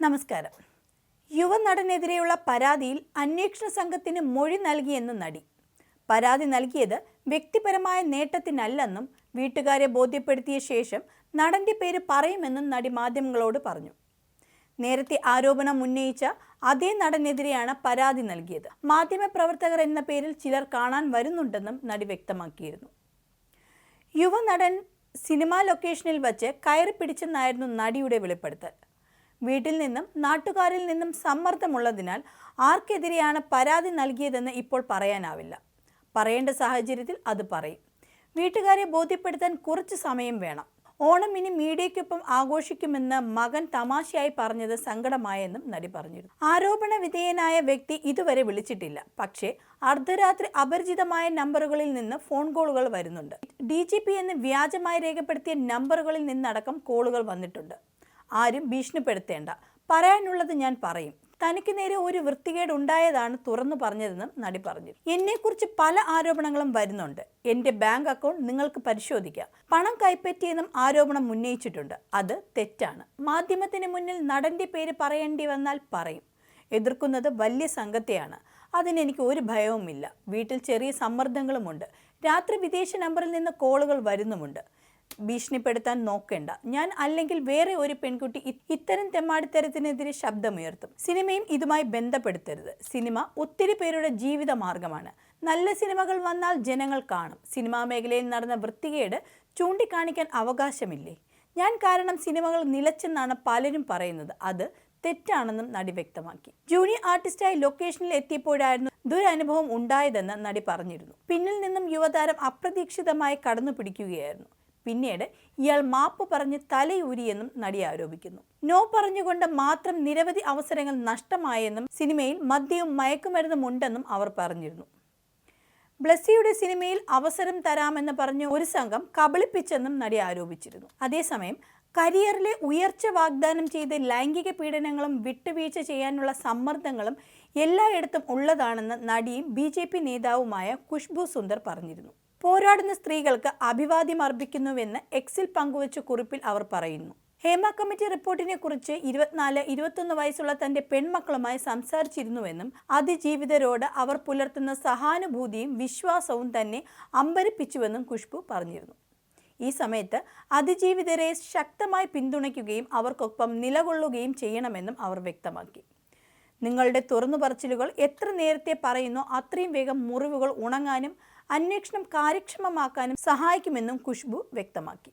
നമസ്കാരം. യുവനടനെതിരെയുള്ള പരാതിയിൽ അന്വേഷണ സംഘത്തിന് മൊഴി നൽകിയെന്ന് നടി. പരാതി നൽകിയത് വ്യക്തിപരമായ നേട്ടത്തിനല്ലെന്നും വീട്ടുകാരെ ബോധ്യപ്പെടുത്തിയ ശേഷം നടന്റെ പേര് പറയുമെന്നും നടി മാധ്യമങ്ങളോട് പറഞ്ഞു. നേരത്തെ ആരോപണം ഉന്നയിച്ച അതേ നടനെതിരെയാണ് പരാതി നൽകിയത്. മാധ്യമപ്രവർത്തകർ എന്ന പേരിൽ ചിലർ കാണാൻ വരുന്നുണ്ടെന്നും നടി വ്യക്തമാക്കിയിരുന്നു. യുവനടൻ സിനിമാ ലൊക്കേഷനിൽ വച്ച് കയറി പിടിച്ചെന്നായിരുന്നു നടിയുടെ വെളിപ്പെടുത്തൽ. വീട്ടിൽ നിന്നും നാട്ടുകാരിൽ നിന്നും സമ്മർദ്ദമുള്ളതിനാൽ ആർക്കെതിരെയാണ് പരാതി നൽകിയതെന്ന് ഇപ്പോൾ പറയാനാവില്ല. പറയേണ്ട സാഹചര്യത്തിൽ അത് പറയും. വീട്ടുകാരെ ബോധ്യപ്പെടുത്താൻ കുറച്ച് സമയം വേണം. ഓണം ഇനി മീഡിയയ്ക്കൊപ്പം ആഘോഷിക്കുമെന്ന് മകൻ തമാശയായി പറഞ്ഞത് സങ്കടമായെന്നും നടി പറഞ്ഞിരുന്നു. ആരോപണ വിധേയനായ വ്യക്തി ഇതുവരെ വിളിച്ചിട്ടില്ല. പക്ഷേ അർദ്ധരാത്രി അപരിചിതമായ നമ്പറുകളിൽ നിന്ന് ഫോൺ കോളുകൾ വരുന്നുണ്ട്. ഡി എന്ന് വ്യാജമായി രേഖപ്പെടുത്തിയ നമ്പറുകളിൽ നിന്നടക്കം കോളുകൾ വന്നിട്ടുണ്ട്. ആരും ഭീഷണിപ്പെടുത്തേണ്ട. പറയാനുള്ളത് ഞാൻ പറയും. തനിക്ക് നേരെ ഒരു വൃത്തികേട് ഉണ്ടായതാണ് തുറന്നു പറഞ്ഞതെന്നും നടി പറഞ്ഞു. എന്നെക്കുറിച്ച് പല ആരോപണങ്ങളും വരുന്നുണ്ട്. എന്റെ ബാങ്ക് അക്കൗണ്ട് നിങ്ങൾക്ക് പരിശോധിക്കാം. പണം കൈപ്പറ്റിയെന്നും ആരോപണം ഉന്നയിച്ചിട്ടുണ്ട്. അത് തെറ്റാണ്. മാധ്യമത്തിന് മുന്നിൽ നടന്റെ പേര് പറയേണ്ടി വന്നാൽ പറയും. എതിർക്കുന്നത് വലിയ സംഘത്തെയാണ്. അതിനെനിക്ക് ഒരു ഭയവുമില്ല. വീട്ടിൽ ചെറിയ സമ്മർദ്ദങ്ങളുമുണ്ട്. രാത്രി വിദേശ നമ്പറിൽ നിന്ന് കോളുകൾ വരുന്നുമുണ്ട്. ഭീഷണിപ്പെടുത്താൻ നോക്കേണ്ട. ഞാൻ അല്ലെങ്കിൽ വേറെ ഒരു പെൺകുട്ടി ഇത്തരം തെമ്മാടിത്തരത്തിനെതിരെ ശബ്ദമുയർത്തും. സിനിമയും ഇതുമായി ബന്ധപ്പെടുത്തരുത്. സിനിമ ഒത്തിരി പേരുടെ ജീവിത മാർഗമാണ് നല്ല സിനിമകൾ വന്നാൽ ജനങ്ങൾ കാണും. സിനിമാ മേഖലയിൽ നടന്ന വൃത്തികേട് ചൂണ്ടിക്കാണിക്കാൻ അവകാശമില്ലേ? ഞാൻ കാരണം സിനിമകൾ നിലച്ചെന്നാണ് പലരും പറയുന്നത്. അത് തെറ്റാണെന്നും നടി വ്യക്തമാക്കി. ജൂനിയർ ആർട്ടിസ്റ്റായി ലൊക്കേഷനിൽ എത്തിയപ്പോഴായിരുന്നു ദുരനുഭവം ഉണ്ടായതെന്ന് നടി പറഞ്ഞിരുന്നു. പിന്നിൽ നിന്നും യുവതാരം അപ്രതീക്ഷിതമായി കടന്നു പിടിക്കുകയായിരുന്നു പിന്നീട് ഇയാൾ മാപ്പ് പറഞ്ഞ് തലയൂരിയെന്നും നടി ആരോപിക്കുന്നു. നോ പറഞ്ഞുകൊണ്ട് മാത്രം നിരവധി അവസരങ്ങൾ നഷ്ടമായെന്നും സിനിമയിൽ മദ്യവും മയക്കുമരുന്നും ഉണ്ടെന്നും അവർ പറഞ്ഞിരുന്നു. ബ്ലസ്സിയുടെ സിനിമയിൽ അവസരം തരാമെന്ന് പറഞ്ഞ് ഒരു സംഘം കബളിപ്പിച്ചെന്നും നടി ആരോപിച്ചിരുന്നു. അതേസമയം കരിയറിലെ ഉയർച്ച വാഗ്ദാനം ചെയ്ത് ലൈംഗിക പീഡനങ്ങളും വിട്ടുവീഴ്ച ചെയ്യാനുള്ള സമ്മർദ്ദങ്ങളും എല്ലായിടത്തും ഉള്ളതാണെന്ന് നടിയും ബി നേതാവുമായ ഖുഷ്ബു സുന്ദർ പറഞ്ഞിരുന്നു. പോരാടുന്ന സ്ത്രീകൾക്ക് അഭിവാദ്യം അർപ്പിക്കുന്നുവെന്ന് എക്സിൽ പങ്കുവച്ച കുറിപ്പിൽ അവർ പറയുന്നു. ഹേമ കമ്മിറ്റി റിപ്പോർട്ടിനെ കുറിച്ച് ഇരുപത്തിനാല് ഇരുപത്തൊന്ന് വയസ്സുള്ള തന്റെ പെൺമക്കളുമായി സംസാരിച്ചിരുന്നുവെന്നും അതിജീവിതരോട് അവർ പുലർത്തുന്ന സഹാനുഭൂതിയും വിശ്വാസവും തന്നെ അമ്പരിപ്പിച്ചുവെന്നും ഖുഷ്ബു പറഞ്ഞിരുന്നു. ഈ സമയത്ത് അതിജീവിതരെ ശക്തമായി പിന്തുണയ്ക്കുകയും അവർക്കൊപ്പം നിലകൊള്ളുകയും ചെയ്യണമെന്നും അവർ വ്യക്തമാക്കി. നിങ്ങളുടെ തുറന്നു പറച്ചിലുകൾ എത്ര നേരത്തെ പറയുന്നോ അത്രയും വേഗം മുറിവുകൾ ഉണങ്ങാനും അന്വേഷണം കാര്യക്ഷമമാക്കാനും സഹായിക്കുമെന്നും ഖുഷ്ബു വ്യക്തമാക്കി.